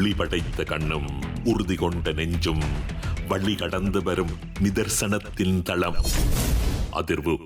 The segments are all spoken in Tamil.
ஒளி படைத்த கண்ணும் உறுதி கொண்ட நெஞ்சும் வழி கடந்து வரும் நிதர்சனத்தின் தளம். அதிர்வு.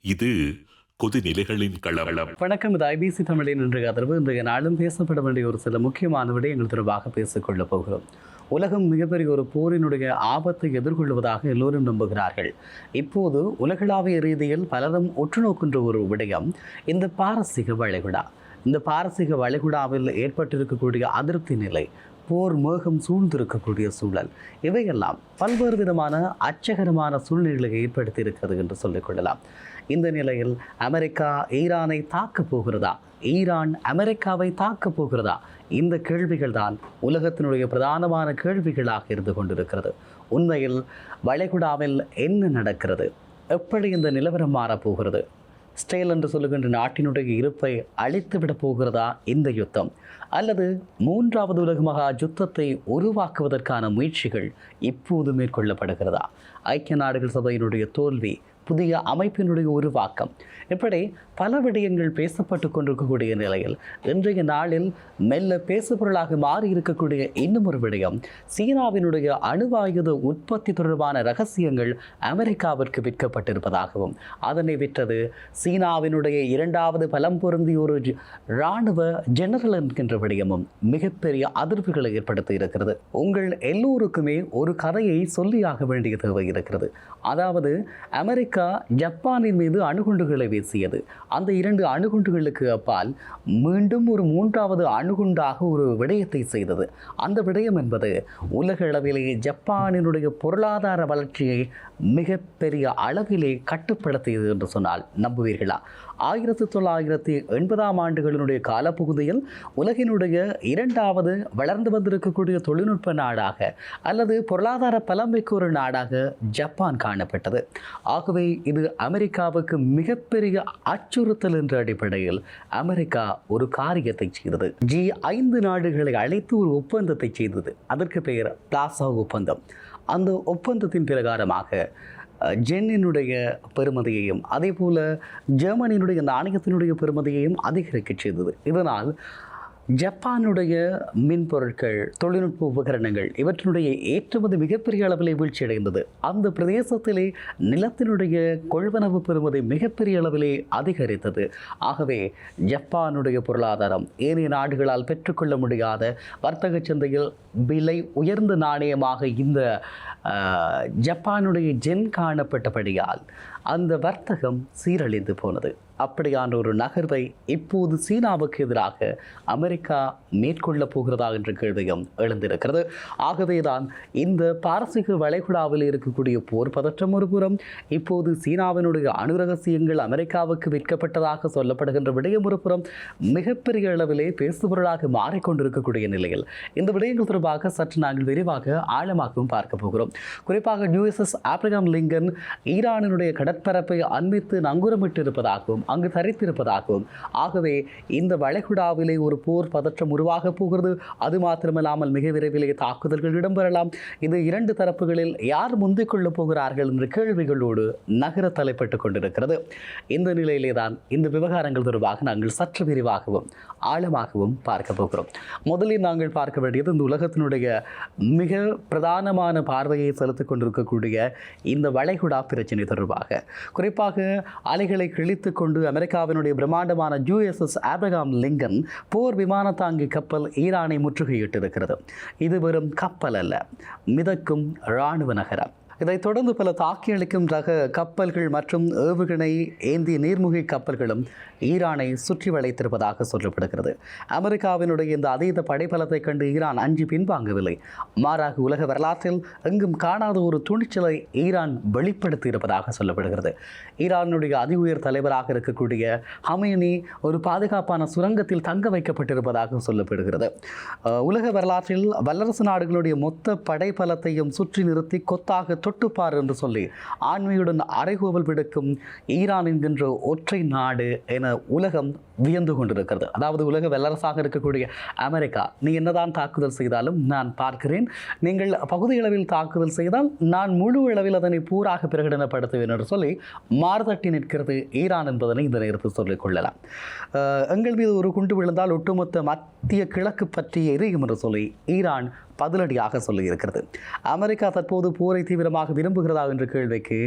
இது கொதிநிலைகளின் களவளம் வணக்கம். இது ஐபிசி தமிழின் இன்றைய அதிர்வு. இன்றைய நாளும் பேசப்பட வேண்டிய ஒரு சில முக்கியமான விடயங்கள் தொடர்பாக பேசிக்கொள்ளப் போகிறோம். உலகம் மிகப்பெரிய ஒரு போரினுடைய ஆபத்தை எதிர்கொள்வதாக எல்லோரும் நம்புகிறார்கள். இப்போது உலகளாவிய ரீதியில் பலரும் உற்று நோக்கின்ற ஒரு விடயம் இந்த பாரசீக வளைகுடா. இந்த பாரசீக வளைகுடாவில் ஏற்பட்டிருக்கக்கூடிய அதிருப்தி நிலை போர் மேகம் சூழ்ந்திருக்கக்கூடிய சூழல் இவையெல்லாம் பல்வேறு விதமான அச்சகரமான சூழ்நிலைகளை ஏற்படுத்தி இருக்கிறது என்று சொல்லிக்கொள்ளலாம் இந்த நிலையில் அமெரிக்கா ஈரானை தாக்கப் போகிறதா? ஈரான் அமெரிக்காவை தாக்கப் போகிறதா? இந்த கேள்விகள் தான் உலகத்தினுடைய பிரதானமான கேள்விகளாக இருந்து கொண்டிருக்கிறது. உண்மையில் வளைகுடாவில் என்ன நடக்கிறது? எப்படி இந்த நிலவரம் மாறப்போகிறது ஸ்டேல் என்று சொல்லுகின்ற நாட்டினுடைய இருப்பை அழித்துவிடப் போகிறதா இந்த யுத்தம்? அல்லது மூன்றாவது உலக மகா யுத்தத்தை உருவாக்குவதற்கான முயற்சிகள் இப்போது மேற்கொள்ளப்படுகிறதா? ஐக்கிய நாடுகள் சபையினுடைய தோல்வி புதிய அமைப்பினுடைய உருவாக்கம் இப்படி பல விடயங்கள் பேசப்பட்டு கொண்டிருக்கக்கூடிய நிலையில் இன்றைய நாளில் மெல்ல பேசுபொருளாக மாறி இருக்கக்கூடிய இன்னும் ஒரு விடயம். சீனாவினுடைய அணுவாயுத உற்பத்தி தொடர்பான ரகசியங்கள் அமெரிக்காவிற்கு விற்கப்பட்டிருப்பதாகவும் அதனை விற்றது சீனாவினுடைய இரண்டாவது பலம் பொருந்திய ஒரு இராணுவ ஜெனரல் என்கின்ற விடயமும் மிகப்பெரிய அதிர்வுகளை ஏற்படுத்தி இருக்கிறது. உங்கள் எல்லோருக்குமே ஒரு கதையை சொல்லியாக வேண்டிய தேவை இருக்கிறது. அதாவது அமெரிக்கா ஜப்பானின் மீது அணுகுண்டுகளை வீசியது. அந்த இரண்டு அணுகுண்டுகளுக்கு அப்பால் மீண்டும் ஒரு மூன்றாவது அணுகுண்டாக ஒரு விடயத்தை செய்தது. அந்த விடயம் என்பது உலக அளவிலேயே ஜப்பானினுடைய பொருளாதார வளர்ச்சியை மிகப்பெரிய அளவிலே கட்டுப்படுத்தியது என்று சொன்னால் நம்புவீர்களா? ஆயிரத்தி தொள்ளாயிரத்தி எண்பதாம் ஆண்டுகளினுடைய காலப்பகுதியில் உலகினுடைய இரண்டாவது வளர்ந்து வந்திருக்கக்கூடிய தொழில்நுட்ப நாடாக அல்லது பொருளாதார பலமிக்க ஒரு நாடாக ஜப்பான் காணப்பட்டது. ஆகவே இது அமெரிக்காவுக்கு மிகப்பெரிய அச்சுறுத்தல் என்ற அடிப்படையில் அமெரிக்கா ஒரு காரியத்தை செய்தது. ஜி ஐந்து நாடுகளை அழைத்து ஒரு ஒப்பந்தத்தை செய்தது. அதற்கு பெயர் பிளாசா ஒப்பந்தம். அந்த ஒப்பந்தத்தின் பிரகாரமாக ஜென்னினுடைய பெருமதியையும் அதே போல் ஜெர்மனியினுடைய நாணயத்தினுடைய பெருமதியையும் அதிகரிக்கச் செய்தது. இதனால் ஜப்பானுடைய மின்பொருட்கள் தொழில்நுட்ப உபகரணங்கள் இவற்றினுடைய ஏற்றுமதி மிகப்பெரிய அளவிலே வீழ்ச்சியடைந்தது அந்த பிரதேசத்திலே நிலத்தினுடைய கொள்வனவு பெறுமதி மிகப்பெரிய அளவிலே அதிகரித்தது. ஆகவே ஜப்பானுடைய பொருளாதாரம் ஏனைய நாடுகளால் பெற்றுக்கொள்ள முடியாத வர்த்தக சந்தையில் விலை உயர்ந்த நாணயமாக இந்த ஜப்பானுடைய ஜென் காணப்பட்டபடியால் அந்த வர்த்தகம் சீரழிந்து போனது. அப்படியான ஒரு நகர்வை இப்போது சீனாவுக்கு எதிராக அமெரிக்கா மேற்கொள்ளப் போகிறதா என்ற கேள்வியும் எழுந்திருக்கிறது. ஆகவேதான் இந்த பாரசீக வளைகுடாவில் இருக்கக்கூடிய போர் பதற்றம் ஒரு புறம் இப்போது சீனாவினுடைய அணு ரகசியங்கள் அமெரிக்காவுக்கு விற்கப்பட்டதாக சொல்லப்படுகின்ற விடயம் ஒரு புறம் மிகப்பெரிய அளவிலே பேசுபொருளாக மாறிக்கொண்டிருக்கக்கூடிய நிலையில். இந்த விடயங்கள் தொடர்பாக சற்று நாங்கள் விரிவாக ஆழமாகவும் பார்க்க போகிறோம். குறிப்பாக யூஎஸ்எஸ் ஆப்ரகாம் லிங்கன் ஈரானினுடைய கடற்பரப்பை அண்மித்து நங்குரமிட்டிருப்பதாகவும் அங்கு தரித்திருப்பதாகும் ஆகவே இந்த வளைகுடாவிலே ஒரு போர் பதற்றம் உருவாகப் போகிறது. அது மாத்திரமல்லாமல் மிக விரைவிலே தாக்குதல்கள் இடம்பெறலாம். இது இரண்டு தரப்புகளில் யார் முந்திக் கொள்ளப் போகிறார்கள் என்ற கேள்விகளோடு நகர தலைப்பட்டுக் கொண்டிருக்கிறது. இந்த நிலையிலே தான் இந்த விவகாரங்கள் தொடர்பாக நாங்கள் சற்று விரிவாகவும் ஆழமாகவும் பார்க்க போகிறோம். முதலில் நாங்கள் பார்க்க வேண்டியது இந்த உலகத்தினுடைய மிக பிரதானமான பார்வையை செலுத்திக் கொண்டிருக்கக்கூடிய இந்த வளைகுடா பிரச்சனை தொடர்பாக. குறிப்பாக அலைகளை கிழித்து கொண்டு அமெரிக்காவினுடைய பிரம்மாண்டமான யூஎஸ்எஸ் ஆப்ரகாம் லிங்கன் போர் விமான தாங்கி கப்பல் ஈரானை முற்றுகையிட்டிருக்கிறது. இது வெறும் கப்பல் அல்ல மிதக்கும் இராணுவ நகரம். இதைத் தொடர்ந்து பல தாக்கியளிக்கும் ரக கப்பல்கள் மற்றும் ஏவுகணை ஏந்திய நீர்மூழ்கி கப்பல்களும் ஈரானை சுற்றி வளைத்திருப்பதாக சொல்லப்படுகிறது. அமெரிக்காவினுடைய இந்த அதீத படைபலத்தை கண்டு ஈரான் அஞ்சு பின்வாங்கவில்லை. மாறாக உலக வரலாற்றில் எங்கும் காணாத ஒரு துணிச்சலை ஈரான் வெளிப்படுத்தி இருப்பதாக சொல்லப்படுகிறது. ஈரானுடைய அதி உயர் தலைவராக இருக்கக்கூடிய ஹமேனி ஒரு பாதுகாப்பான சுரங்கத்தில் தங்க வைக்கப்பட்டிருப்பதாக சொல்லப்படுகிறது. உலக வரலாற்றில் வல்லரசு நாடுகளுடைய மொத்த படைபலத்தையும் சுற்றி நிறுத்தி கொத்தாக தொட்டுப்பார் என்று சொல்லி ஆண்மையுடன் அரைகோவல் விடுக்கும் ஈரான் என்கின்ற ஒற்றை நாடு என உலகம் வியந்து கொண்டிருக்கிறது. அதாவது உலக வல்லரசாக இருக்கக்கூடிய அமெரிக்கா நீ என்னதான் தாக்குதல் செய்தாலும் நான் பார்க்கிறேன். நீங்கள் பகுதி அளவில் தாக்குதல் செய்தால் நான் முழு அளவில் அதனை பூராக பிரகடனப்படுத்துவேன் என்று சொல்லி மாறுதட்டி நிற்கிறது ஈரான் என்பதனை இந்த நேரத்தில் சொல்லிக்கொள்ளலாம் எங்கள் மீது ஒரு குண்டு விழுந்தால் ஒட்டுமொத்த மத்திய கிழக்கு பற்றி எரியும் என்று சொல்லி ஈரான் பதிலடியாக சொல்லியிருக்கிறது. அமெரிக்கா தற்போது போரை தீவிரமாக விரும்புகிறதா என்ற கேள்விக்கு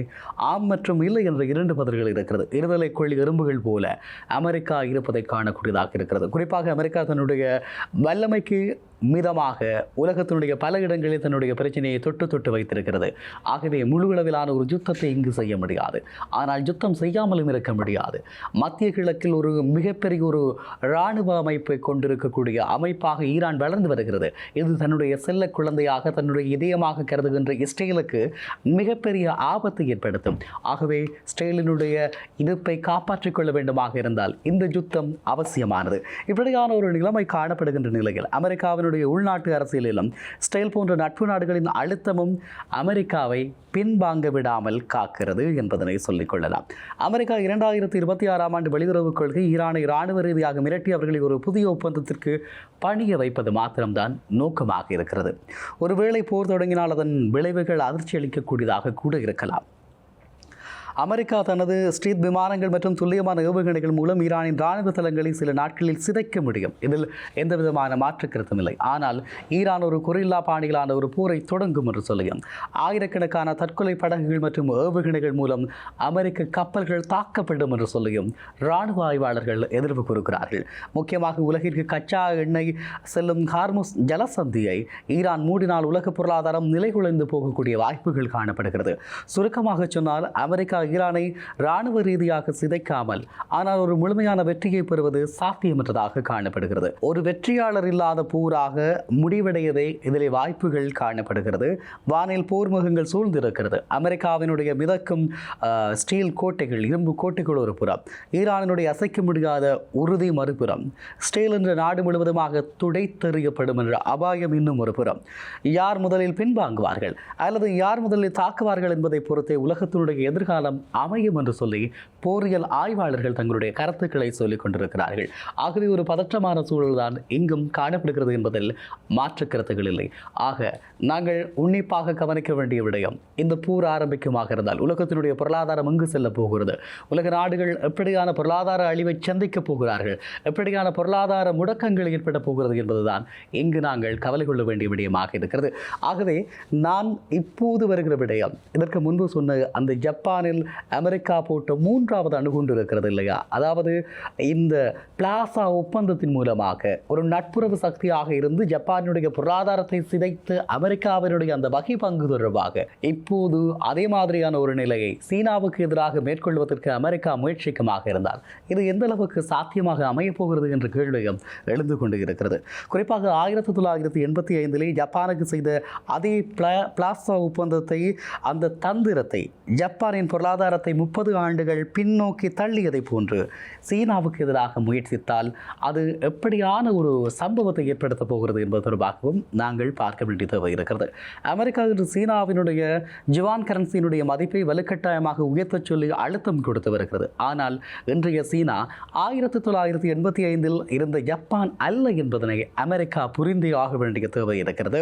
ஆம் மற்றும் இல்லை என்ற இரண்டு பதில்கள் இருக்கிறது. இருதலை கொள்ளி எறும்புகள் போல அமெரிக்கா இருப்பதை காணக்கூடியதாக இருக்கிறது. குறிப்பாக அமெரிக்கா தன்னுடைய வல்லமைக்கு மிதமாக உலகத்தினுடைய பல இடங்களில் தன்னுடைய பிரச்சனையை தொட்டு தொட்டு வைத்திருக்கிறது. ஆகவே முழுவளவிலான ஒரு யுத்தத்தை இங்கு செய்ய முடியாது. ஆனால் யுத்தம் செய்யாமலும் இருக்க முடியாது. மத்திய கிழக்கில் ஒரு மிகப்பெரிய ஒரு இராணுவ அமைப்பை கொண்டிருக்கக்கூடிய அமைப்பாக ஈரான் வளர்ந்து வருகிறது. இது தன்னுடைய செல்ல குழந்தையாக தன்னுடைய இதயமாக கருதுகின்ற இஸ்ரேலுக்கு மிகப்பெரிய ஆபத்தை ஏற்படுத்தும். ஆகவே இஸ்ரேலினுடைய இருப்பை காப்பாற்றிக் கொள்ள வேண்டுமாக இருந்தால் இந்த யுத்தம் அவசியமானது. இப்படியான ஒரு நிலைமை காணப்படுகின்ற நிலையில் அமெரிக்காவினுடைய உள்நாட்டு அரசியலிலும் ஸ்டைல் போன்ற நட்பு நாடுகளின் அழுத்தமும் அமெரிக்காவை பின்வாங்க விடாமல் காக்கிறது என்பதனை சொல்லிக் கொள்ளலாம். அமெரிக்கா இரண்டாயிரத்தி இருபத்தி ஆறாம் ஆண்டு வெளியுறவுக் கொள்கை ஈரானை இராணுவ ரீதியாக மிரட்டி அவர்களை ஒரு புதிய ஒப்பந்தத்திற்கு பணிய வைப்பது மாத்திரம்தான் நோக்கமாக இருக்கிறது. ஒருவேளை போர் தொடங்கினால் அதன் விளைவுகள் அதிர்ச்சி அளிக்கக்கூடியதாக கூட இருக்கலாம். அமெரிக்கா தனது ஸ்ட்ரீட் விமானங்கள் மற்றும் துல்லியமான ஏவுகணைகள் மூலம் ஈரானின் இராணுவ தளங்களை சில நாட்களில் சிதைக்க முடியும். இதில் எந்த விதமான மாற்று கருத்தும் இல்லை. ஆனால் ஈரான் ஒரு குறையில்லா பாணியிலான ஒரு போரை தொடங்கும் என்று சொல்லியும் ஆயிரக்கணக்கான தற்கொலை படகுகள் மற்றும் ஏவுகணைகள் மூலம் அமெரிக்க கப்பல்கள் தாக்கப்படும் என்று சொல்லியும் இராணுவ ஆய்வாளர்கள் எதிர்ப்பு கூறுகிறார்கள். முக்கியமாக உலகிற்கு கச்சா எண்ணெய் செல்லும் ஹார்முஸ் ஜலசந்தியை ஈரான் மூடினால் உலக பொருளாதாரம் நிலைகுலைந்து போகக்கூடிய வாய்ப்புகள் காணப்படுகிறது. சுருக்கமாக சொன்னால் அமெரிக்கா ஈரானை இராணுவ ரீதியாக சிதைக்காமல் ஆனால் ஒரு முழுமையான வெற்றியை பெறுவது சாத்தியமற்றதாக காணப்படுகிறது. ஒரு வெற்றியாளர் இல்லாத போராக முடிவடையவே இதில் வாய்ப்புகள் காணப்படுகிறது. வானில் போர் முகங்கள் சூழ்ந்திருக்கிறது. அமெரிக்காவினுடைய மிதக்கும் ஸ்டீல் கோட்டைகள் இரும்பு கோட்டைகள் ஒரு புறம் ஈரானினுடைய அசைக்க முடியாத உறுதி மறுபுறம் ஸ்டீல் என்ற நாடு முழுவதுமாக துடைத்தெறியப்படும் என்ற அபாயம் இன்னும் ஒரு புறம். யார் முதலில் பின்வாங்குவார்கள்? அல்லது யார் முதலில் தாக்குவார்கள் என்பதை பொறுத்தே உலகத்தினுடைய எதிர்காலம் அமையும் என்று சொல்லி போரியல் ஆய்வாளர்கள் தங்களுடைய கருத்துக்களை சொல்லிக் கொண்டிருக்கிறார்கள். ஆகவே ஒரு பதற்றமான சூழல்தான் இங்கும் காணப்படுகிறது என்பதில் மாற்று கருத்துக்கள் இல்லை. ஆக நாங்கள் உன்னிப்பாக கவனிக்க வேண்டிய விடயம் இந்த போர் ஆரம்பிக்குமாக இருந்தால் உலகத்தினுடைய பொருளாதாரம் எங்கு செல்ல போகிறது? உலக நாடுகள் எப்படியான பொருளாதார அழிவை சந்திக்கப் போகிறார்கள்? எப்படியான பொருளாதார முடக்கங்கள் ஏற்பட போகிறது என்பதுதான் இங்கு நாங்கள் கவலை கொள்ள வேண்டிய விடயமாக இருக்கிறது. ஆகவே நான் இப்போது வருகிற விடயம் இதற்கு முன்பு சொன்ன அந்த ஜப்பானில் அமெரிக்கா போட்ட மூன்றாவது அணுகுண்டு இருக்கிறது இல்லையா? அதாவது இந்த பிளாசா ஒப்பந்தத்தின் மூலமாக ஒரு நட்புறவு சக்தியாக இருந்து ஜப்பானுடைய பொருளாதாரத்தை சிதைத்து அமெரிக்காவினுடைய அந்த வகை பங்கு தொடர்பாக இப்போது அதே மாதிரியான ஒரு நிலையை சீனாவுக்கு எதிராக மேற்கொள்வதற்கு அமெரிக்கா முயற்சிக்குமாக இருந்தால் இது எந்த அளவுக்கு சாத்தியமாக அமையப்போகிறது என்ற கேள்வியும் எழுந்து கொண்டு இருக்கிறது குறிப்பாக ஆயிரத்தி தொள்ளாயிரத்தி எண்பத்தி ஐந்திலே ஜப்பானுக்கு செய்த அதே பிளா பிளாசா ஒப்பந்தத்தை அந்த தந்திரத்தை ஜப்பானின் பொருளாதார பொருளாதாரத்தை முப்பது ஆண்டுகள் பின்னோக்கி தள்ளியதை போன்று சீனாவுக்கு எதிராக முயற்சித்தால் அது எப்படியான ஒரு சம்பவத்தை ஏற்படுத்தப் போகிறது என்பது தொடர்பாகவும் நாங்கள் பார்க்க வேண்டிய தேவை இருக்கிறது. அமெரிக்கா இன்று சீனாவினுடைய ஜுவான் கரன்சியினுடைய மதிப்பை வலுக்கட்டாயமாக உயர்த்தச் சொல்லி அழுத்தம் கொடுத்து வருகிறது. ஆனால் இன்றைய சீனா ஆயிரத்தி தொள்ளாயிரத்தி எண்பத்தி ஐந்தில் இருந்த ஜப்பான் அல்ல என்பதனை அமெரிக்கா புரிந்தே ஆக வேண்டிய தேவை இருக்கிறது.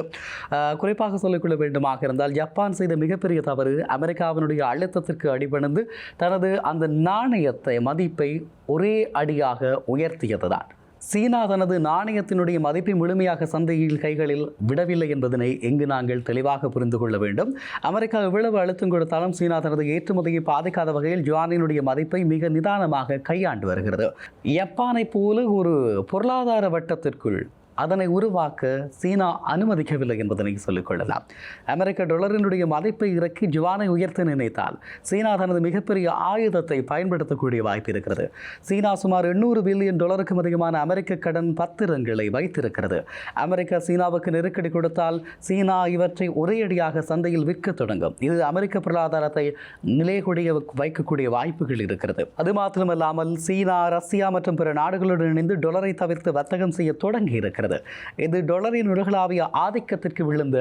குறிப்பாக சொல்லிக்கொள்ள வேண்டுமாக இருந்தால் ஜப்பான் செய்த மிகப்பெரிய தவறு அமெரிக்காவினுடைய அழுத்தத்திற்கு அடிபணிந்து தனது அந்த நாணயத்தை மதிப்பை ஒரே அடியாக உயர்த்தியதுதான். சீனா தனது நாணயத்தினுடைய மதிப்பை முழுமையாக சந்தையில் கைகளில் விடவில்லை என்பதனை எங்கு நாங்கள் தெளிவாக புரிந்து கொள்ள வேண்டும். அமெரிக்கா எவ்வளவு அழுத்தம் கொடுத்தாலும் சீனா தனது ஏற்றுமதியை பாதிக்காத வகையில் ஜுவானினுடைய மதிப்பை மிக நிதானமாக கையாண்டு வருகிறது. யப்பானை போல ஒரு பொருளாதார வட்டத்திற்குள் அதனை உருவாக்க சீனா அனுமதிக்கவில்லை என்பதனை சொல்லிக்கொள்ளலாம் அமெரிக்க டொலரினுடைய மதிப்பை இறக்கி ஜுவானை உயர்த்த நினைத்தால் சீனா தனது மிகப்பெரிய ஆயுதத்தை பயன்படுத்தக்கூடிய வாய்ப்பு இருக்கிறது. சீனா சுமார் எண்ணூறு பில்லியன் டாலருக்கும் அதிகமான அமெரிக்க கடன் பத்திரங்களை வைத்திருக்கிறது. அமெரிக்கா சீனாவுக்கு நெருக்கடி கொடுத்தால் சீனா இவற்றை ஒரேயடியாக சந்தையில் விற்க தொடங்கும். இது அமெரிக்க பொருளாதாரத்தை நிலைகுடைய வைக்கக்கூடிய வாய்ப்புகள் இருக்கிறது. அது மாத்திரமல்லாமல் சீனா ரஷ்யா மற்றும் பிற நாடுகளுடன் இணைந்து டொலரை தவிர்த்து வர்த்தகம் செய்ய தொடங்கி இருக்கிறது பார்க்கிறது. இது டொலரின் உலகளாவிய ஆதிக்கத்திற்கு விழுந்த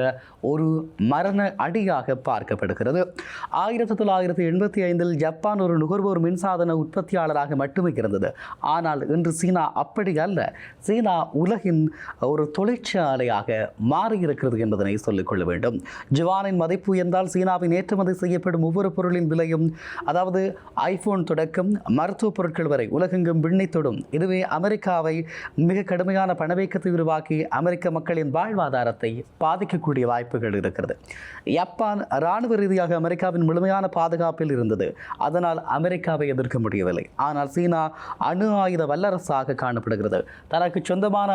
ஒரு மரண அடியாக பார்க்கப்படுகிறது. ஆயிரத்தி தொள்ளாயிரத்தி எண்பத்தி ஐந்தில் ஜப்பான் ஒரு நுகர்வோர் மின்சாதன உற்பத்தியாளராக மட்டுமே இருந்தது. ஆனால் இன்று சீனா அப்படி அல்ல. சீனா உலகின் ஒரு தொழிற்சாலையாக மாறியிருக்கிறது என்பதனை சொல்லிக்கொள்ள வேண்டும். ஜுவானின் மதிப்பு உயர்ந்தால் சீனாவின் ஏற்றுமதி செய்யப்படும் ஒவ்வொரு பொருளின் விலையும் அதாவது ஐபோன் தொடக்கம் மருத்துவ பொருட்கள் வரை உலகெங்கும் விண்ணை தொடும். இதுவே அமெரிக்காவை மிக கடுமையான பணவீக்கத்தை உருவாக்கி அமெரிக்க மக்களின் வாழ்வாதாரத்தை பாதிக்கக்கூடிய வாய்ப்புகள் இருக்கிறது. ஜப்பான் இராணுவ ரீதியாக அமெரிக்காவின் முழுமையான பாதுகாப்பில் இருந்தது. அதனால் அமெரிக்காவை எதிர்க்க முடியவில்லை. ஆனால் சீனா அணு ஆயுத வல்லரசாக காணப்படுகிறது. தனக்கு சொந்தமான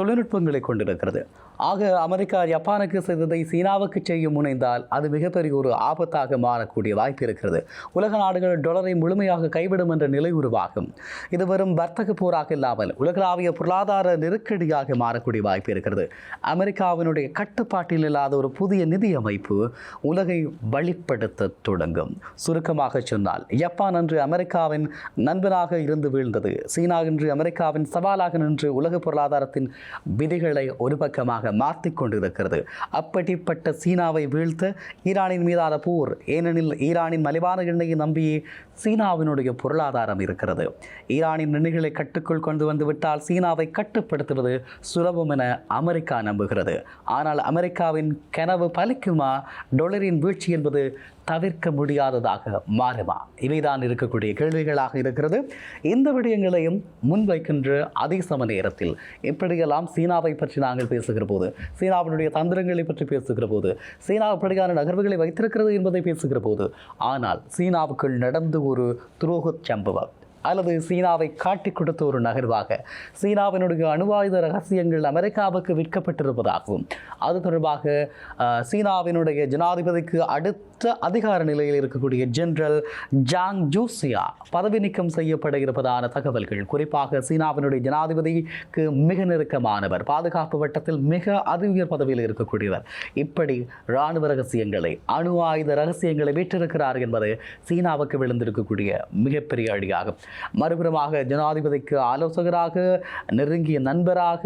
தொழில்நுட்பங்களை கொண்டிருக்கிறது. ஆக அமெரிக்கா ஜப்பானுக்கு செய்ததை சீனாவுக்கு செய்ய முனைந்தால் அது மிகப்பெரிய ஒரு ஆபத்தாக மாறக்கூடிய வாய்ப்பு இருக்கிறது. உலக நாடுகள் டொலரை முழுமையாக கைவிடும் என்ற நிலை உருவாகும். இது வெறும் வர்த்தக போராக இல்லாமல் உலகளாவிய பொருளாதார நெருக்கடியாக மாறக்கூடிய வாய்ப்பு இருக்கிறது. அமெரிக்காவினுடைய கட்டுப்பாட்டில் இல்லாத ஒரு புதிய நிதி அமைப்பு உலகை வழிப்படுத்த தொடங்கும். சுருக்கமாக சொன்னால் ஜப்பான் அன்று அமெரிக்காவின் நண்பனாக இருந்து வீழ்ந்தது. சீனா இன்று அமெரிக்காவின் சவாலாக நின்று உலக பொருளாதாரத்தின் விதிகளை ஒரு பக்கமாக மாற்றிக் கொண்டிருக்கிறது. அப்படிப்பட்ட சீனாவை வீழ்த்த ஈரானின் மீதான போர் ஏனெனில் ஈரானின் மலிவான எண்ணெயை நம்பியே சீனாவினுடைய பொருளாதாரம் இருக்கிறது. ஈரானின் எண்ணெய்களை கட்டுக்குள் கொண்டு வந்துவிட்டால் சீனாவை கட்டுப்படுத்துவது சுலபம் என அமெரிக்கா நம்புகிறது. ஆனால் அமெரிக்காவின் கனவு பலிக்குமா? டொலரின் வீழ்ச்சி என்பது தவிர்க்க முடியாததாக மாறுமா? இவைதான் இருக்கக்கூடிய கேள்விகளாக இருக்கிறது. இந்த விடயங்களையும் முன்வைக்கின்ற அதே சம நேரத்தில் எப்படியெல்லாம் சீனாவை பற்றி நாங்கள் பேசுகிற போது சீனாவினுடைய தந்திரங்களை பற்றி பேசுகிற போது சீனா எப்படியான நகர்வுகளை வைத்திருக்கிறது என்பதை பேசுகிற போது ஆனால் சீனாவுக்குள் நடந்த ஒரு துரோகச் சம்பவம் அல்லது சீனாவை காட்டிக் கொடுத்த ஒரு நகர்வாக சீனாவினுடைய அணுவாயுத ரகசியங்கள் அமெரிக்காவுக்கு விற்கப்பட்டிருப்பதாகவும் அது தொடர்பாக சீனாவினுடைய ஜனாதிபதிக்கு அடுத்த அதிகார நிலையில் இருக்கக்கூடிய ஜெனரல் ஜாங் ஜூசியா பதவி நீக்கம் செய்யப்பட இருப்பதான தகவல்கள். குறிப்பாக சீனாவினுடைய ஜனாதிபதிக்கு மிக நெருக்கமானவர் பாதுகாப்பு வட்டத்தில் மிக அதி உயர் பதவியில் இருக்கக்கூடியவர். இப்படி இராணுவ ரகசியங்களை அணு ஆயுத ரகசியங்களை வீற்றிருக்கிறார் என்பது சீனாவுக்கு விழுந்திருக்கக்கூடிய மிகப்பெரிய அடியாகும் மறுபுறமாக ஜனாதிபதிக்கு ஆலோசகராக நெருங்கிய நண்பராக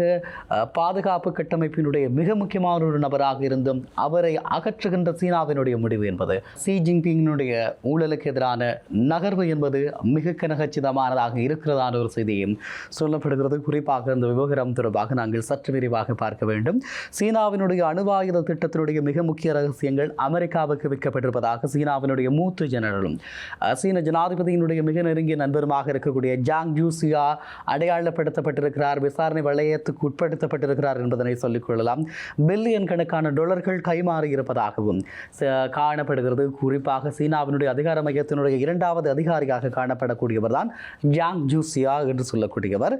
பாதுகாப்பு கட்டமைப்பினுடைய மிக முக்கியமான ஒரு நபராக இருந்தும் அவரை அகற்றுகின்ற சீனாவினுடைய முடிவு என்பது சி ஜின்பிங்கினுடைய ஊழலுக்கு எதிரான நகர்வு என்பது மிக கனகச்சிதமானதாக இருக்கிறதான ஒரு செய்தியும் சொல்லப்படுகிறது. குறிப்பாக இந்த விவகாரம் தொடர்பாக நாங்கள் சற்று விரிவாக பார்க்க வேண்டும். சீனாவினுடைய அணுவாயுத திட்டத்தினுடைய மிக முக்கிய ரகசியங்கள் அமெரிக்காவுக்கு விற்கப்பட்டிருப்பதாக சீனாவினுடைய மூத்த ஜெனரலும் சீன ஜனாதிபதியினுடைய மிக நெருங்கிய நண்பருமாக இருக்கக்கூடிய ஜாங் ஜூசியா அடையாளப்படுத்தப்பட்டிருக்கிறார் விசாரணை வளையத்துக்கு உட்படுத்தப்பட்டிருக்கிறார் என்பதனை சொல்லிக் கொள்ளலாம். பில்லியன் கணக்கான டாலர்கள் கைமாறி இருப்பதாகவும் ச- காணப்படுகிறது. குறிப்பாக சீனாவினுடைய அதிகார மையத்தினுடைய இரண்டாவது அதிகாரியாக காணப்படக்கூடியவர் தான் ஜாங் ஜூசியா என்று சொல்லக்கூடியவர்.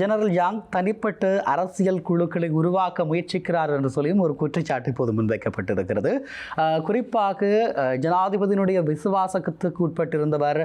ஜெனரல் யாங் தனிப்பட்ட அரசியல் குழுக்களை உருவாக்க முயற்சிக்கிறார் என்று சொல்லியும் ஒரு குற்றச்சாட்டு இப்போது முன்வைக்கப்பட்டிருக்கிறது. குறிப்பாக ஜனாதிபதியினுடைய விசுவாசத்துக்கு உட்பட்டிருந்தவர்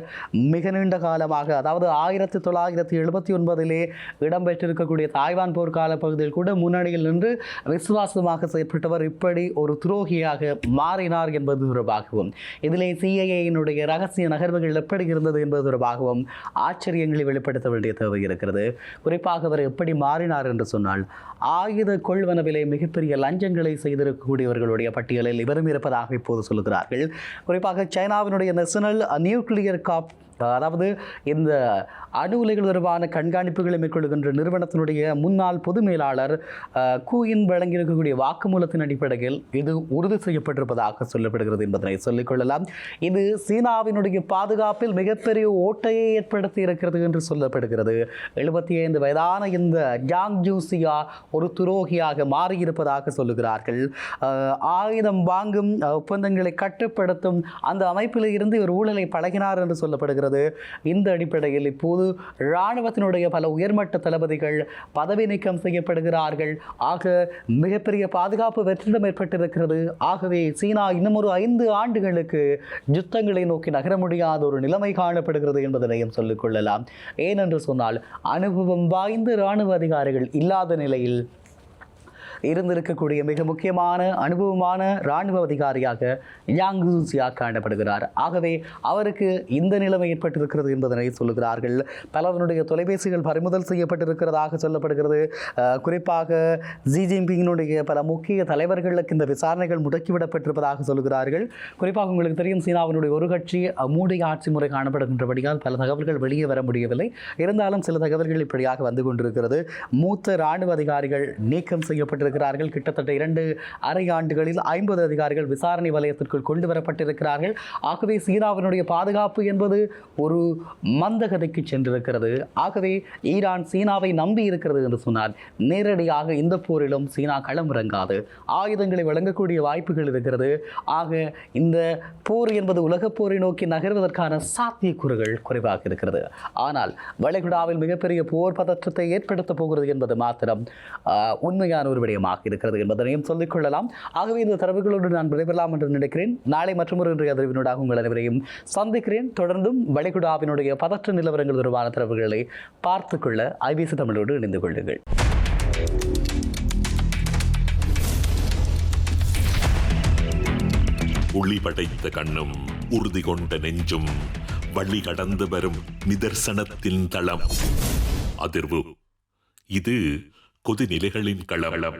மிக நீண்ட காலமாக அதாவது ஆயிரத்தி தொள்ளாயிரத்தி எழுபத்தி ஒன்பதிலே இடம்பெற்றிருக்கக்கூடிய தாய்வான் போர்க்கால பகுதியில் கூட முன்னணியில் நின்று விசுவாசமாக செயற்பட்டவர் இப்படி ஒரு துரோகியாக மாறினார் என்பது தொடர்பாகவும். இதிலே சிஐஏயினுடைய ரகசிய நகர்வுகள் எப்படி இருந்தது என்பது தொடர்பாகவும் ஆச்சரியங்களை வெளிப்படுத்த வேண்டிய தேவை இருக்கிறது. குறிப்பாக அவர் எப்படி மாறினார் என்று சொன்னால் ஆயுத கொள்வனவிலே மிகப்பெரிய லஞ்சங்களை செய்திருக்கக்கூடியவர்களுடைய பட்டியலில் இவரும் இருப்பதாக இப்போது சொல்கிறார்கள். குறிப்பாக சைனாவினுடைய நெசனல் நியூக்ளியர் காப் அதாவது இந்த அணு உலைகள் தொடர்பான கண்காணிப்புகளை மேற்கொள்கின்ற நிறுவனத்தினுடைய முன்னாள் பொது மேலாளர் கூயின் வழங்கியிருக்கக்கூடிய வாக்குமூலத்தின் அடிப்படையில் இது உறுதி செய்யப்பட்டிருப்பதாக சொல்லப்படுகிறது என்பதனை சொல்லிக்கொள்ளலாம் இது சீனாவினுடைய பாதுகாப்பில் மிகப்பெரிய ஓட்டையை ஏற்படுத்தி இருக்கிறது என்று சொல்லப்படுகிறது. எழுபத்தி ஐந்து வயதான இந்த ஜாங் ஜூசியா ஒரு துரோகியாக மாறியிருப்பதாக சொல்லுகிறார்கள். ஆயுதம் வாங்கும் ஒப்பந்தங்களை கட்டுப்படுத்தும் அந்த அமைப்பில் இருந்து இவர் ஊழலை பழகினார் என்று சொல்லப்படுகிறது. இந்த அடிப்படையில் இப்போது இராணுவத்தினுடைய பல உயர்மட்ட தளபதிகள் பதவி நீக்கம் செய்யப்படுகிறார்கள். ஆக மிகப்பெரிய பாதுகாப்பு வெற்றிடம் ஏற்பட்டிருக்கிறது. ஆகவே சீனா இன்னும் ஒரு ஐந்து ஆண்டுகளுக்கு யுத்தங்களை நோக்கி நகர முடியாத ஒரு நிலைமை காணப்படுகிறது என்பதனையும் சொல்லிக்கொள்ளலாம் ஏனென்று சொன்னால் அனுபவம் வாய்ந்த இராணுவ அதிகாரிகள் இல்லாத நிலையில் இருந்திருக்கக்கூடிய மிக முக்கியமான அனுபவமான இராணுவ அதிகாரியாக யாங் ஜூசியா காணப்படுகிறார். ஆகவே அவருக்கு இந்த நிலைமை ஏற்பட்டிருக்கிறது என்பதனை சொல்லுகிறார்கள். பலருடைய தொலைபேசிகள் பறிமுதல் செய்யப்பட்டிருக்கிறதாக சொல்லப்படுகிறது. குறிப்பாக ஜி ஜின்பிங்கினுடைய பல முக்கிய தலைவர்களுக்கு இந்த விசாரணைகள் முடக்கிவிடப்பட்டிருப்பதாக சொல்கிறார்கள் குறிப்பாக உங்களுக்கு தெரியும் சீனாவினுடைய ஒரு கட்சி மூடிய ஆட்சி முறை காணப்படுகின்றபடியால் பல தகவல்கள் வெளியே வர முடியவில்லை. இருந்தாலும் சில தகவல்கள் இப்படியாக வந்து கொண்டிருக்கிறது. மூத்த இராணுவ அதிகாரிகள் நீக்கம் செய்யப்பட்டிருக்கிறார்கள் கிட்டத்தட்ட இரண்டு அரை ஆண்டுகளில் ஐம்பது அதிகாரிகள் விசாரணை வலயத்திற்குள் கொண்டு வரப்பட்டிருக்கிறார்கள். ஆகவே சீனாவினுடைய பாதுகாப்பு என்பது ஒரு மந்தகதைக்கு சென்றிருக்கிறது. ஆகவே ஈரான் சீனாவை நம்பி இருக்கிறது என்று சொன்னால் நேரடியாக இந்த போரிலும் சீனா களம் இறங்காது. ஆயுதங்களை வழங்கக்கூடிய வாய்ப்புகள் இருக்கிறது. ஆக இந்த போர் என்பது உலகப் போரை நோக்கி நகர்வதற்கான சாத்தியக்கூறுகள் குறைவாக இருக்கிறது. ஆனால் வளைகுடாவில் மிகப்பெரிய போர் பதற்றத்தை ஏற்படுத்தப் போகிறது என்பது மாத்திரம் உண்மையான ஒரு விடயமாக இருக்கிறது என்பதனையும் சொல்லிக் கொள்ளலாம். ஆகவே இந்த தரவுகளோடு நான் விடைபெறலாம் என்று நினைக்கிறேன். நாளை மற்றொரு இன்றைய அறிவினூடாக உங்கள் அனைவரையும் சந்திக்கிறேன். தொடர்ந்தும் வளைகுடாவினுடைய பதற்ற நிலவரங்கள் தொடர்பான தரவுகளை பார்த்துக்கொள்ள ஐபிசி தமிழோடு இணைந்து கொள்ளுங்கள். ஒளி படைத்த கண்ணும் உறுதி கொண்ட நெஞ்சும் வழி கடந்து வரும் நிதர்சனத்தின் தளம். அதிர்வு. இது கொதிநிலைகளின் களவளம்